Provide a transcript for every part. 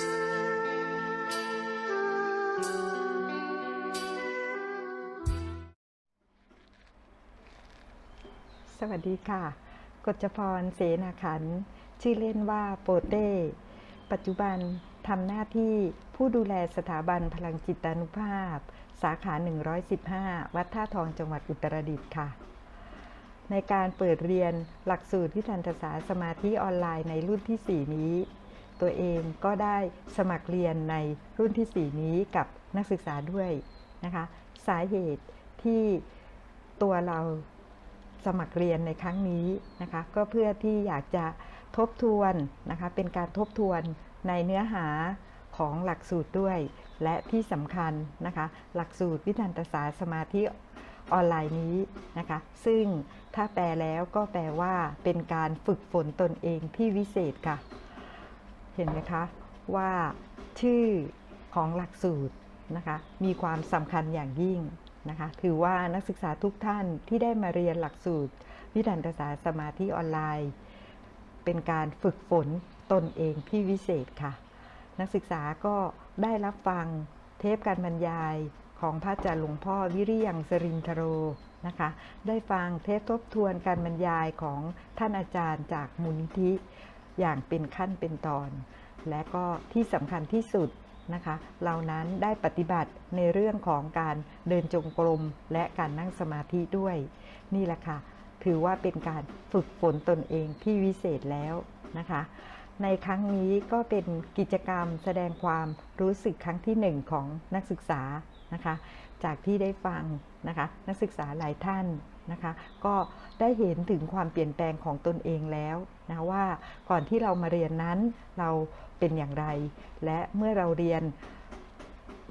สวัสดีค่ะ กฎจพรเสนาขัน ชื่อเล่นว่าโปเต้ ปัจจุบันทำหน้าที่ผู้ดูแลสถาบันพลังจิตานุภาพ สาขา 115 วัดท่าทองจังหวัดอุตรดิตถ์ค่ะ ในการเปิดเรียนหลักสูตรวิทันศาสตร์สมาธิออนไลน์ในรุ่นที่ 4 นี้ ตัวเองก็ได้สมัครเรียนในรุ่นที่ 4 นี้กับนักศึกษาด้วยนะคะสาเหตุที่ตัวเราสมัครเรียนในครั้งนี้นะคะก็เพื่อที่อยากจะทบทวนนะคะเป็นการทบทวนในเนื้อหาของหลักสูตรด้วย และที่สำคัญนะคะหลักสูตรวิทันตศาสตร์สมาธิออนไลน์นี้นะคะซึ่งถ้าแปลแล้วก็แปลว่าเป็นการฝึกฝนตนเองที่วิเศษค่ะ เห็นไหมคะว่าชื่อของหลักสูตรนะคะมีความสำคัญอย่างยิ่งนะคะถือว่านักศึกษาทุกท่านที่ได้มาเรียนหลักสูตร วิทันตศาสตร์สมาธิออนไลน์ เป็นการฝึกฝนตนเองที่วิเศษค่ะ นักศึกษาก็ได้รับฟังเทปการบรรยายของพระอาจารย์หลวงพ่อวิริยังสรินทโรนะคะ ได้ฟังเทปทบทวนการบรรยายของท่านอาจารย์จากมูลนิธิ อย่างเป็นขั้นเป็นตอน และก็ที่สำคัญที่สุดนะคะเรานั้นได้ปฏิบัติในเรื่องของการเดินจงกรมและการนั่งสมาธิด้วย นี่แหละค่ะ ถือว่าเป็นการฝึกฝนตนเองที่วิเศษแล้วนะคะ ในครั้งนี้ก็เป็นกิจกรรมแสดงความรู้สึกครั้งที่หนึ่งของนักศึกษานะคะ จากที่ได้ฟังนะคะ นักศึกษาหลายท่าน นะคะ ก็ได้เห็นถึงความเปลี่ยนแปลงของตนเองแล้วนะว่าก่อนที่เรามาเรียนนั้นเราเป็นอย่างไร และเมื่อเราเรียน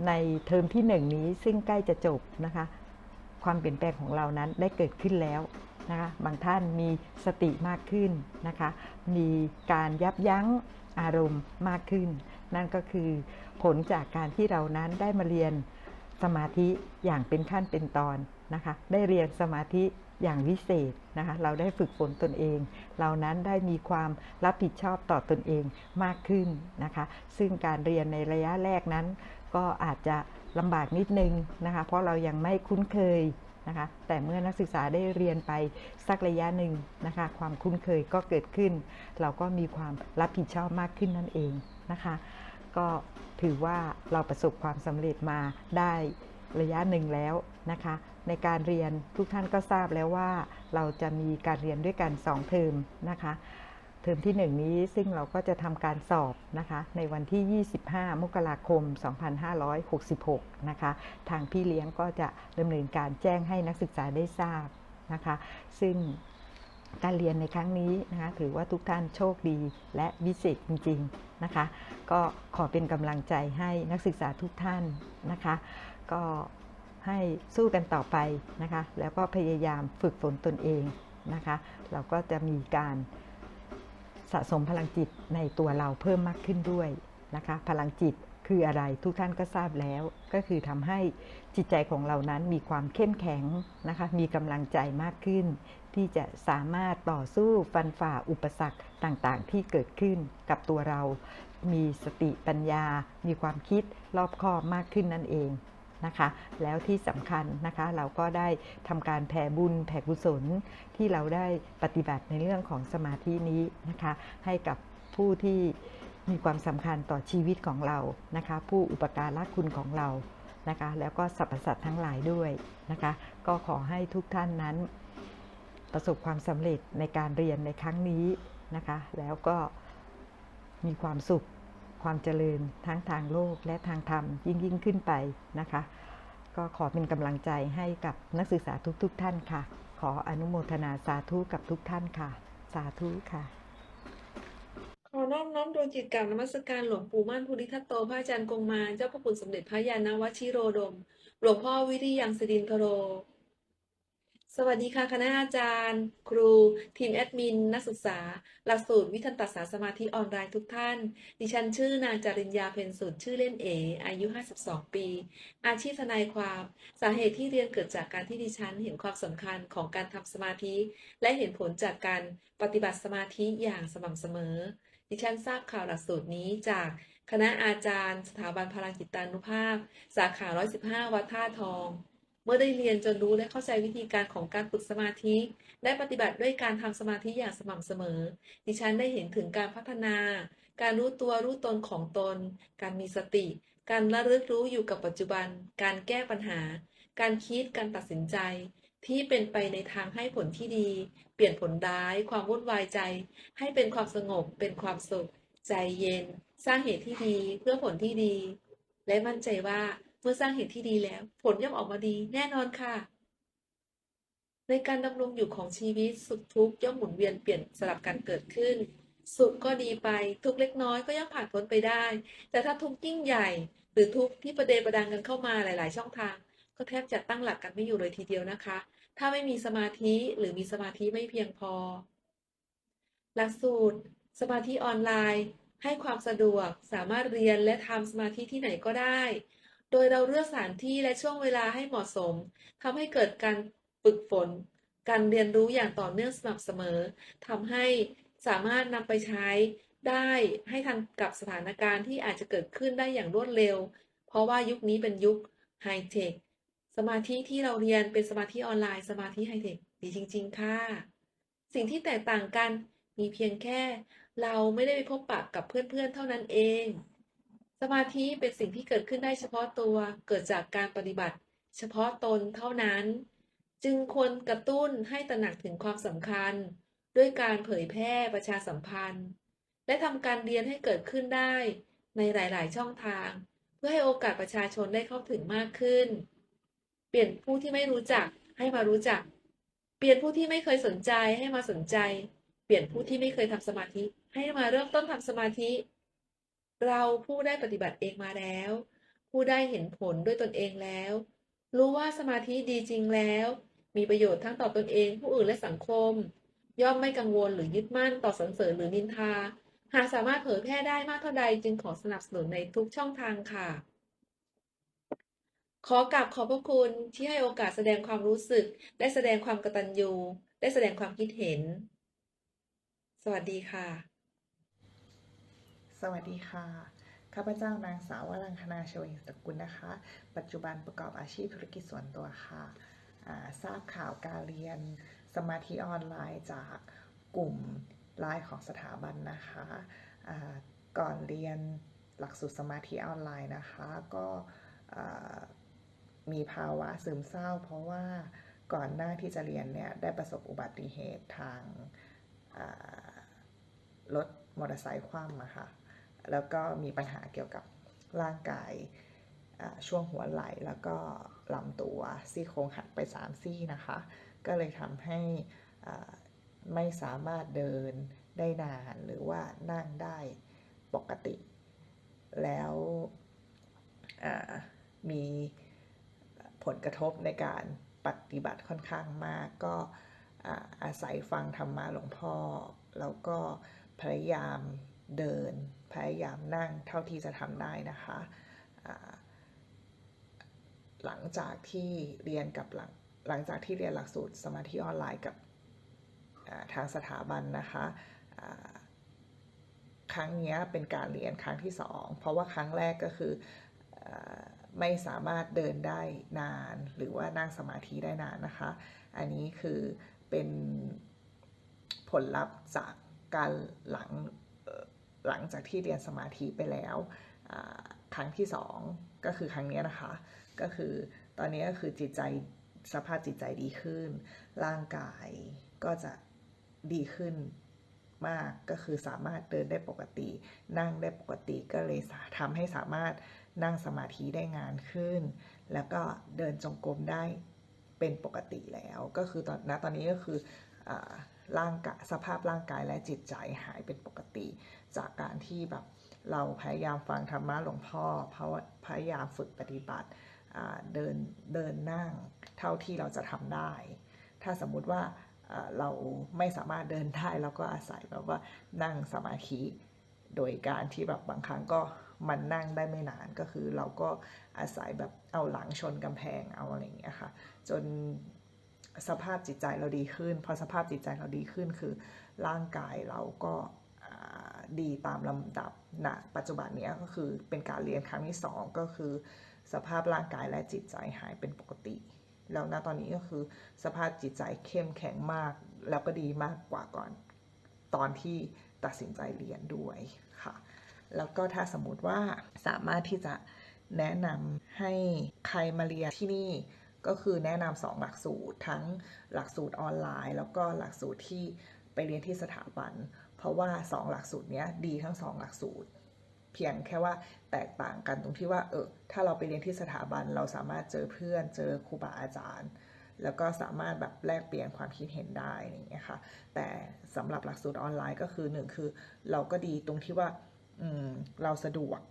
ในเทอมที่หนึ่งนี้ซึ่งใกล้จะจบนะคะ ความเปลี่ยนแปลงของเรานั้นได้เกิดขึ้นแล้วนะคะบางท่านมีสติมากขึ้นนะคะ มีการยับยั้งอารมณ์มากขึ้น นั่นก็คือผลจากการที่เรานั้นได้มาเรียนสมาธิอย่างเป็นขั้นเป็นตอน นะคะได้เรียนสมาธิอย่างวิเศษนะคะเราได้ฝึกฝนตนเอง เรานั้นได้มีความรับผิดชอบต่อตนเองมากขึ้นนะคะ ซึ่งการเรียนในระยะแรกนั้น ก็อาจจะลำบากนิดนึงนะคะ เพราะเรายังไม่คุ้นเคยนะคะ แต่เมื่อนักศึกษาได้เรียนไปสักระยะหนึ่งนะคะ ความคุ้นเคยก็เกิดขึ้น เราก็มีความรับผิดชอบมากขึ้นนั่นเองนะคะ ก็ถือว่าเราประสบความสำเร็จมาได้ ระยะหนึ่งแล้วนะคะ ในการเรียนทุกท่านก็ทราบแล้วว่าเราจะมีการเรียนด้วยกัน 2 เทอมนะคะเทอมที่ 1 นี้ซึ่งเราก็จะทำการสอบนะคะในวันที่ 25 มกราคม 2566 นะคะ ทางพี่เลี้ยงก็จะดำเนินการแจ้งให้นักศึกษาได้ทราบนะคะ ซึ่งการเรียนในครั้งนี้นะคะถือว่าทุกท่านโชคดีและวิเศษจริง ๆ นะคะ ก็ขอเป็นกำลังใจให้นักศึกษาทุกท่านนะคะ ก็ให้สู้กันต่อไปนะคะ แล้วก็พยายามฝึกฝนตนเองนะคะ เราก็จะมีการสะสมพลังจิตในตัวเราเพิ่มมากขึ้นด้วยนะคะ พลังจิตคืออะไรทุกท่านก็ทราบแล้วก็คือทำให้จิตใจของเรานั้นมีความเข้มแข็งนะคะ มีกำลังใจมากขึ้น ที่จะสามารถต่อสู้ฟันฝ่าอุปสรรคต่างๆ ที่เกิดขึ้นกับตัวเรา มีสติปัญญา มีความคิดรอบคอบมากขึ้นนั่นเอง นะคะ แล้วที่สำคัญนะคะเราก็ได้ทำการแผ่บุญแผ่กุศลที่เราได้ปฏิบัติในเรื่องของสมาธินี้นะคะ ให้กับผู้ที่มีความสำคัญต่อชีวิตของเรานะคะ ผู้อุปการะคุณของเรานะคะ แล้วก็สรรพสัตว์ทั้งหลายด้วยนะคะ ก็ขอให้ทุกท่านนั้น ประสบความสำเร็จในการเรียนในครั้งนี้นะคะ แล้วก็มีความสุข ความเจริญทั้งทางโลกและทางธรรมยิ่งยิ่งขึ้นไปนะคะ ก็ขอเป็นกำลังใจให้กับนักศึกษาทุกๆทท่านค่ะ ขออนุโมทนาสาธุกับทุกท่านค่ะ สาธุค่ะขอน้อมน้อมดวงจิตกราบนมัสการหลวงปู่มั่นภูริทัตโตพระอาจารย์กงมาเจ้าพระคุณสมเด็จพระยาณวชิโรดม หลวงพ่อวิริยังสดินทโร สวัสดีค่ะคณะอาจารย์ ครู ทีมแอดมิน นักศึกษา หลักสูตรวิทันตศาสตร์สมาธิออนไลน์ทุกท่าน ดิฉันชื่อนางจาริญญาเพ็ญสุดชื่อเล่นเอ อายุ 52 ปี อาชีพทนายความ สาเหตุที่เรียนเกิดจากการที่ดิฉัน เห็นความสำคัญของการทำสมาธิ และเห็นผลจากการปฏิบัติสมาธิอย่างสม่ำเสมอ ดิฉันทราบข่าวหลักสูตรนี้จากคณะอาจารย์ สถาบันพลังจิตานุภาพ สาขา 115 วัดท่าทอง เมื่อได้เรียนจนรู้และเข้าใจวิธีการของการฝึกสมาธิ และปฏิบัติด้วยการทำสมาธิอย่างสม่ำเสมอ ดิฉันได้เห็นถึงการพัฒนา การรู้ตัวรู้ตนของตน การมีสติ การระลึกรู้อยู่กับปัจจุบัน การแก้ปัญหา การคิดการตัดสินใจ ที่เป็นไปในทางให้ผลที่ดี เปลี่ยนผลร้าย ความวุ่นวายใจ ให้เป็นความสงบ เป็นความสุข ใจเย็น สร้างเหตุที่ดีเพื่อผลที่ดี และมั่นใจว่า มื่อสร้างเหตุที่ดีแล้ว ผลย่อมออกมาดีแน่นอนค่ะ ในการดำรงอยู่ของชีวิตสุขทุกข์ย่อมหมุนเวียนเปลี่ยนสลับกันเกิดขึ้น สุขก็ดีไปทุกเล็กน้อยก็ย่อมผ่านพ้นไปได้ แต่ถ้าทุกข์ยิ่งใหญ่ หรือทุกข์ที่ประเดประดังกันเข้ามาหลาย ๆ ช่องทาง ก็แทบจะตั้งหลักกันไม่อยู่เลยทีเดียวนะคะ ถ้าไม่มีสมาธิหรือมีสมาธิไม่เพียงพอ หลักสูตร สมาธิออนไลน์ให้ความสะดวกสามารถเรียนและทำสมาธิที่ไหนก็ได้ โดยเราเลือกสถานที่และช่วงเวลาให้เหมาะสมทำให้เกิดการฝึกฝน การเรียนรู้อย่างต่อเนื่องสม่ำเสมอทำให้สามารถนำไปใช้ได้ให้ทันกับสถานการณ์ที่อาจจะเกิดขึ้นได้อย่างรวดเร็ว เพราะว่ายุคนี้เป็นยุคไฮเทคสมาธิที่เราเรียนเป็นสมาธิออนไลน์ สมาธิไฮเทคดีจริง ๆ ค่ะ สิ่งที่แตกต่างกันมีเพียงแค่ เราไม่ได้ไปพบปะกับเพื่อนๆเท่านั้นเอง สมาธิเป็นสิ่งที่เกิดขึ้นได้เฉพาะตัวเกิดจากการปฏิบัติ เฉพาะตนเท่านั้น จึงควรกระตุ้นให้ตระหนักถึงความสำคัญ ด้วยการเผยแพร่ประชาสัมพันธ์ และทำการเรียนให้เกิดขึ้นได้ในหลาย ๆ ช่องทาง เพื่อให้โอกาสประชาชนได้เข้าถึงมากขึ้น เปลี่ยนผู้ที่ไม่รู้จักให้มารู้จัก เปลี่ยนผู้ที่ไม่เคยสนใจให้มาสนใจ เปลี่ยนผู้ที่ไม่เคยทำสมาธิ ให้มาเริ่มต้นทำสมาธิ เราผู้ได้ปฏิบัติเองมาแล้ว ผู้ได้เห็นผลด้วยตนเองแล้ว รู้ว่าสมาธิดีจริงแล้ว มีประโยชน์ทั้งต่อตนเองผู้อื่นและสังคม ย่อมไม่กังวลหรือยึดมั่นต่อสรรเสริญหรือนินทา หากสามารถเผยแพร่ได้มากเท่าใดจึงขอสนับสนุนในทุกช่องทางค่ะ ขอกราบขอบพระคุณที่ให้โอกาสแสดงความรู้สึก ได้แสดงความกตัญญู ได้แสดงความคิดเห็น สวัสดีค่ะ สวัสดีค่ะ ข้าพเจ้านางสาววรังคณาเชวิงสกุลนะคะ ปัจจุบันประกอบอาชีพธุรกิจส่วนตัวค่ะ ทราบข่าวการเรียนสมาธิออนไลน์จากกลุ่มไลน์ของสถาบันนะคะ ก่อนเรียนหลักสูตรสมาธิออนไลน์นะคะ ก็มีภาวะซึมเศร้า เพราะว่าก่อนหน้าที่จะเรียนเนี่ยได้ประสบอุบัติเหตุทางรถมอเตอร์ไซค์คว่ำอะค่ะ แล้วก็มีปัญหาเกี่ยวกับร่างกายช่วงหัวไหล่แล้วก็ลำตัวซี่โครงหักไปสามซี่นะคะ ก็เลยทำให้ไม่สามารถเดินได้นานหรือว่านั่งได้ปกติ แล้วมีผลกระทบในการปฏิบัติค่อนข้างมาก ก็อาอาศัยฟังธรรมะหลวงพ่อ แล้วก็พยายามเดิน พยายามนั่งเท่าที่จะทำได้นะคะหลังจากที่เรียนกับหลังหลังจากที่เรียนหลักสูตรสมาธิออนไลน์กับทางสถาบันนะคะครั้งนี้เป็นการเรียนครั้งที่สองเพราะว่าครั้งแรกก็คืออไม่สามารถเดินได้นาน หรือว่านั่งสมาธิได้นานนะคะ อันนี้คือเป็นผลลัพธ์จากการหลัง หลังจากที่เรียนสมาธิไปแล้วครั้งที่สองก็คือครั้งนี้นะคะ ก็คือตอนนี้ก็คือจิตใจสภาพจิตใจดีขึ้น ร่างกายก็จะดีขึ้นมากก็คือสามารถเดินได้ปกติ นั่งได้ปกติก็เลยทำให้สามารถนั่งสมาธิได้งานขึ้น แล้วก็เดินจงกรมได้เป็นปกติแล้ว ก็คือตอนณตอนนี้ก็คืออ ร่างกายสภาพร่างกายและจิตใจหายเป็นปกติ จากการที่แบบเราพยายามฟังธรรมะหลวงพ่อเพราะพยายามฝึกปฏิบัติเดินเดินนั่งเท่าที่เราจะทำได้ ถ้าสมมุติว่าอ่าเราไม่สามารถเดินได้เราก็อาศัยแบบว่านั่งสมาธิโดยการที่แบบบางครั้งก็มันนั่งได้ไม่นานก็คือเราก็อาศัยแบบเอาหลังชนกำแพงเอาอะไรอย่างเงี้ยค่ะ จน สภาพจิตใจเราดีขึ้น พอสภาพจิตใจเราดีขึ้นคือร่างกายเราก็ดีตามลำดับณปัจจุบันนี้ก็คือเป็นการเรียนครั้งที่สองก็คือ สภาพร่างกายและจิตใจหายเป็นปกติ แล้วณตอนนี้ก็คือสภาพจิตใจเข้มแข็งมาก แล้วก็ดีมากกว่าก่อนตอนที่ตัดสินใจเรียนด้วยค่ะ แล้วก็ถ้าสมมติว่าสามารถที่จะแนะนำให้ใครมาเรียนที่นี่ ก็คือแนะนำสองหลักสูตรทั้งหลักสูตรออนไลน์ แล้วก็หลักสูตรที่ไปเรียนที่สถาบัน เพราะว่าสองหลักสูตรเนี้ยดีทั้งสองหลักสูตร เพียงแค่ว่าแตกต่างกันตรงที่ว่าเออถ้าเราไปเรียนที่สถาบันเราสามารถเจอเพื่อนเจอครูบาอาจารย์ แล้วก็สามารถแบบแลกเปลี่ยนความคิดเห็นได้อย่างเงี้ยค่ะแต่สำหรับหลักสูตรออนไลน์ก็คือหนึ่งคือเราก็ดีตรงที่ว่าอืมเราสะดวก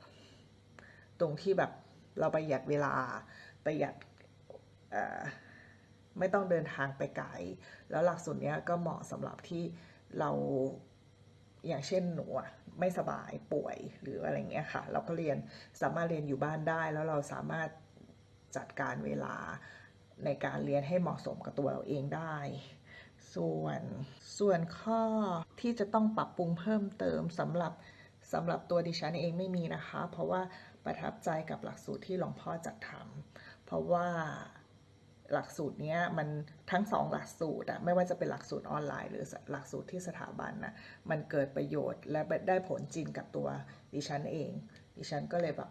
ตรงที่แบบเราประหยัดเวลาประหยัด ไม่ต้องเดินทางไปไกล แล้วหลักสูตรนี้ก็เหมาะสำหรับที่เราอย่างเช่นหนูอะไม่สบายป่วยหรืออะไรเงี้ยค่ะ เราก็เรียนสามารถเรียนอยู่บ้านได้ แล้วเราสามารถจัดการเวลาในการเรียนให้เหมาะสมกับตัวเราเองได้ ส่วนส่วนข้อที่จะต้องปรับปรุงเพิ่มเติมสำหรับสำหรับตัวดิฉันเองไม่มีนะคะ เพราะว่าประทับใจกับหลักสูตรที่หลวงพ่อจัดทำเพราะว่า หลักสูตรเนี้ยมันทั้งสองหลักสูตรอะไม่ว่าจะเป็นหลักสูตรออนไลน์ หรือหลักสูตรที่สถาบันนะมันเกิดประโยชน์และได้ผลจริงกับตัวดิฉันเอง ดิฉันก็เลยแบบ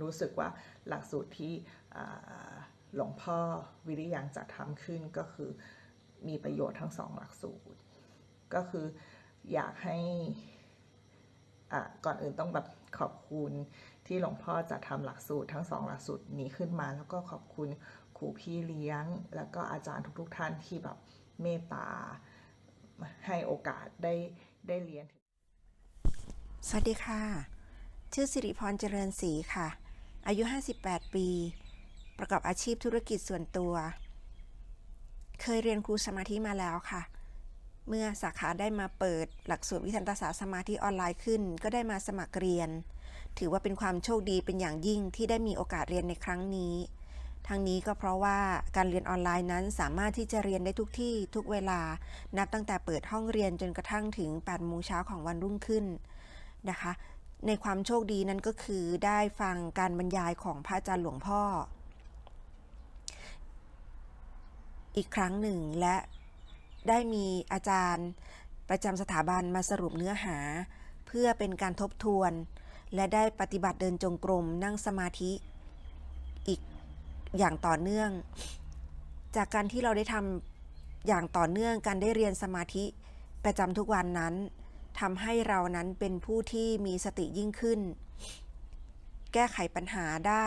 รู้สึกว่าหลักสูตรที่หลวงพ่อวิริยังจัดทำขึ้นก็คือมีประโยชน์ทั้งสองหลักสูตร ก็คืออยากให้อะก่อนอื่นต้องแบบขอบคุณที่หลวงพ่อจัดทำหลักสูตรทั้งสองหลักสูตรนี้ขึ้นมา แล้วก็ขอบคุณ ครูพี่เลี้ยง แล้วก็อาจารย์ทุกๆท่านที่แบบเมตตาให้โอกาสได้ได้เรียน สวัสดีค่ะ ชื่อสิริพรเจริญศรีค่ะ อายุ 58 ปี ประกอบอาชีพธุรกิจส่วนตัว เคยเรียนครูสมาธิมาแล้วค่ะ เมื่อสาขาได้มาเปิดหลักสูตรวิทันตศาสตร์สมาธิออนไลน์ขึ้น ก็ได้มาสมัครเรียน ถือว่าเป็นความโชคดีเป็นอย่างยิ่งที่ได้มีโอกาสเรียนในครั้งนี้ ทั้งนี้ก็เพราะว่าการเรียนออนไลน์นั้นสามารถที่จะเรียนได้ทุกที่ทุกเวลา นับตั้งแต่เปิดห้องเรียนจนกระทั่งถึง8โมงเช้าของวันรุ่งขึ้นนะคะ ในความโชคดีนั้นก็คือได้ฟังการบรรยายของพระอาจารย์หลวงพ่อ อีกครั้งหนึ่งและได้มีอาจารย์ประจำสถาบันมาสรุปเนื้อหา เพื่อเป็นการทบทวน และได้ปฏิบัติเดินจงกรมนั่งสมาธิ อย่างต่อเนื่อง จากการที่เราได้ทำอย่างต่อเนื่องการได้เรียนสมาธิประจำทุกวันนั้นทำให้เรานั้นเป็นผู้ที่มีสติยิ่งขึ้น แก้ไขปัญหาได้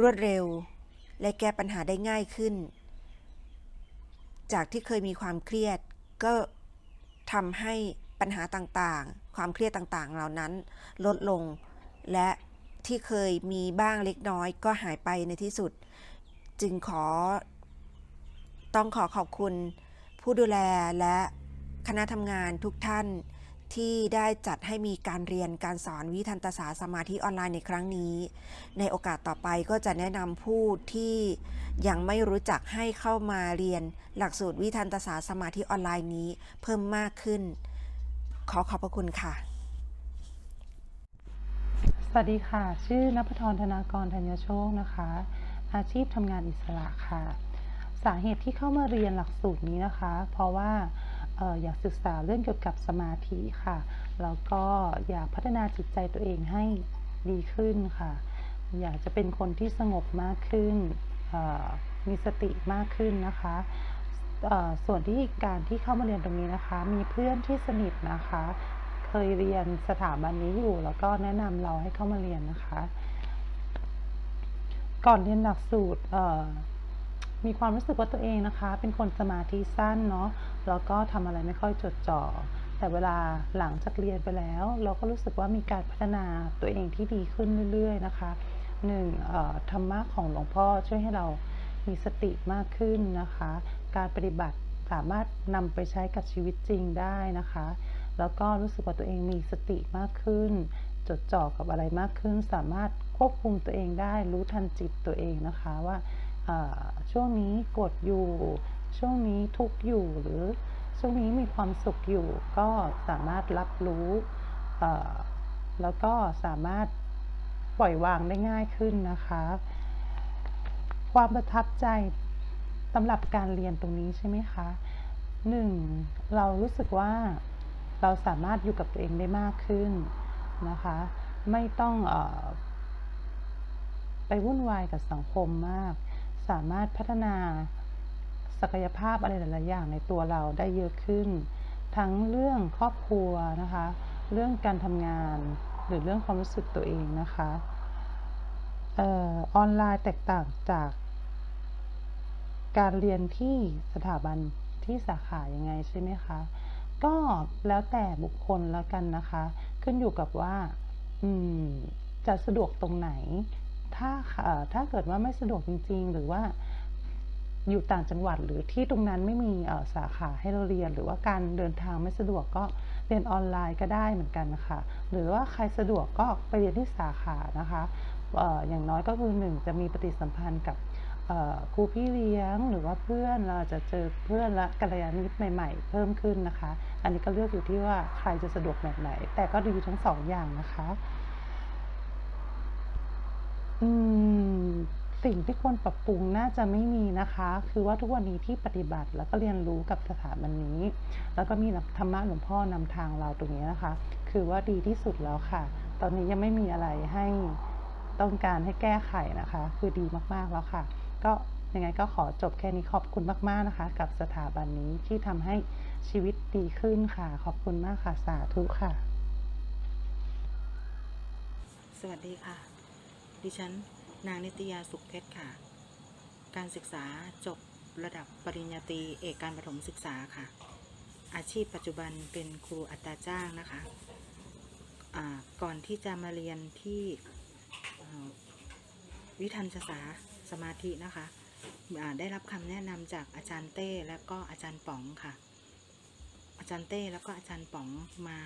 รวดเร็ว และแก้ปัญหาได้ง่ายขึ้น จากที่เคยมีความเครียดก็ทำให้ปัญหาต่างๆ ความเครียดต่างๆ เหล่านั้นลดลงและ ที่เคยมีบ้างเล็กน้อยก็หายไปในที่สุด จึงขอ ต้องขอขอบคุณผู้ดูแลและคณะทำงานทุกท่านที่ได้จัดให้มีการเรียนการสอนวิทันตศาสสมาธิออนไลน์ในครั้งนี้ ในโอกาสต่อไปก็จะแนะนำผู้ที่ยังไม่รู้จักให้เข้ามาเรียนหลักสูตรวิทันตศาสสมาธิออนไลน์นี้เพิ่มมากขึ้น ขอขอบพระคุณค่ะ วัสดีค่ะ ชื่อนภธรธนากรธัญโชคนะคะ อาชีพทำงานอิสระค่ะ สาเหตุที่เข้ามาเรียนหลักสูตรนี้นะคะ เพราะว่าอออยากศึกษาเรื่องเกี่ยวกับสมาธิค่ะ แล้วก็อยากพัฒนาจิตใจตัวเองให้ดีขึ้นค่ะ อยากจะเป็นคนที่สงบมากขึ้น มีสติมากขึ้นนะคะส่วนที่การที่เข้ามาเรียนตรงนี้นะคะ มีเพื่อนที่สนิทนะคะ เคยเรียนสถาบันนี้อยู่ แล้วก็แนะนำเราให้เข้ามาเรียนนะคะ ก่อนเรียนหลักสูตรมีความรู้สึกว่าตัวเองนะคะ เป็นคนสมาธิสั้นเนาะแล้วก็ทำอะไรไม่ค่อยจดจ่อ แต่เวลาหลังจากเรียนไปแล้ว เราก็รู้สึกว่ามีการพัฒนาตัวเองที่ดีขึ้นเรื่อย ๆ นะคะหนึ่งธรรมะของหลวงพ่อช่วยให้เรามีสติมากขึ้นนะคะ การปฏิบัติสามารถนำไปใช้กับชีวิตจริงได้นะคะ แล้วก็รู้สึกว่าตัวเองมีสติมากขึ้น จดจ่อกับอะไรมากขึ้น สามารถควบคุมตัวเองได้รู้ทันจิตตัวเองนะคะว่าช่วงนี้กดอยู่ ช่วงนี้ทุกข์อยู่หรือช่วงนี้มีความสุขอยู่ ก็สามารถรับรู้แล้วก็สามารถปล่อยวางได้ง่ายขึ้นนะคะ ความประทับใจสำหรับการเรียนตรงนี้ใช่ไหมคะหนึ่งเรารู้สึกว่า เราสามารถอยู่กับตัวเองได้มากขึ้นนะคะ ไม่ต้องอไปวุ่นวายกับสังคมมาก สามารถพัฒนาศักยภาพอะไรหลาย ๆ อย่างในตัวเราได้เยอะขึ้น ทั้งเรื่องครอบครัวนะคะ เรื่องการทำงานหรือเรื่องความรู้สึกตัวเองนะคะเออออนไลน์แตกต่างจาก การเรียนที่สถาบันที่สาขายังไงใช่ไหมคะ ก็แล้วแต่บุคคลแล้วกันนะคะ ขึ้นอยู่กับว่าจะสะดวกตรงไหน ถ้าถ้าเกิดว่าไม่สะดวกจริง ๆ หรือว่าอยู่ต่างจังหวัดหรือที่ตรงนั้นไม่มีสาขาให้เราเรียน หรือว่าการเดินทางไม่สะดวกก็เรียนออนไลน์ก็ได้เหมือนกันนะคะหรือว่าใครสะดวกก็ไปเรียนที่สาขานะคะอออย่างน้อยก็คือหนึ่งจะมีปฏิสัมพันธ์กับ ครูพี่เลี้ยงหรือว่าเพื่อนเราจะเจอเพื่อนและกัลยาณมิตรใหม่ ๆ เพิ่มขึ้นนะคะ อันนี้ก็เลือกอยู่ที่ว่าใครจะสะดวกแบบไหน แต่ก็ดีทั้งสองอย่างนะคะอืมสิ่งที่ควรปรับปรุงน่าจะไม่มีนะคะ คือว่าทุกวันนี้ที่ปฏิบัติแล้วก็เรียนรู้กับสถาบันนี้ แล้วก็มีธรรมะหลวงพ่อนำทางเราตรงนี้นะคะ คือว่าดีที่สุดแล้วค่ะ ตอนนี้ยังไม่มีอะไรให้ต้องการให้แก้ไขนะคะ คือดีมากๆแล้วค่ะ ก็ยังไงก็ขอจบแค่นี้ขอบคุณมาก ๆ นะคะ กับสถาบันนี้ที่ทำให้ชีวิตดีขึ้นค่ะ ขอบคุณมากค่ะ สาธุค่ะ สวัสดีค่ะ ดิฉัน นางนิตยาสุขเพชรค่ะ การศึกษาจบระดับปริญญาตรีเอกการประถมศึกษาค่ะ อาชีพปัจจุบันเป็นครูอัตราจ้างนะคะก่อนที่จะมาเรียนที่วิทันศาสาส มาธินะคะได้รับคำแนะนำจากอาจารย์เต้และก็อาจารย์ป๋องค่ะ อาจารย์เต้แล้วก็อาจารย์ป๋องมา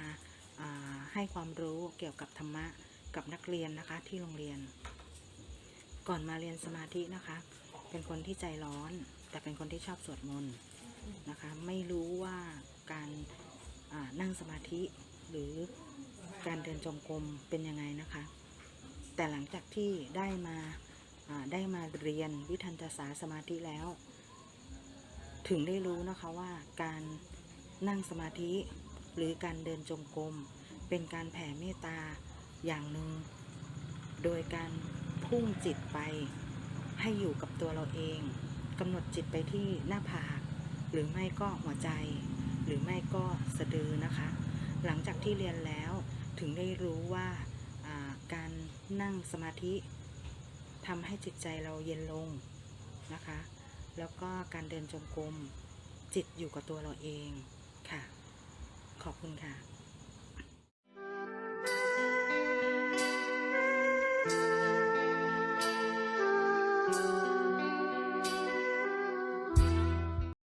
าให้ความรู้เกี่ยวกับธรรมะกับนักเรียนนะคะที่โรงเรียน ก่อนมาเรียนสมาธินะคะ เป็นคนที่ใจร้อน แต่เป็นคนที่ชอบสวดมนต์นะคะ ไม่รู้ว่าการนั่งสมาธิหรือการเดินจงกรมเป็นยังไงนะคะ แต่หลังจากที่ได้มา ได้มาเรียนวิทันตศาสมาธิแล้ว ถึงได้รู้นะคะว่าการนั่งสมาธิหรือการเดินจงกรมเป็นการแผ่เมตตาอย่างหนึ่งโดยการพุ่งจิตไปให้อยู่กับตัวเราเองกำหนดจิตไปที่หน้าผาก หรือไม่ก็หัวใจ หรือไม่ก็สะดือนะคะ หลังจากที่เรียนแล้วถึงได้รู้ว่าอ่าการนั่งสมาธิ ทำให้จิตใจเราเย็นลงนะคะ แล้วก็การเดินจงกรมจิตอยู่กับตัวเราเองค่ะ ขอบคุณค่ะ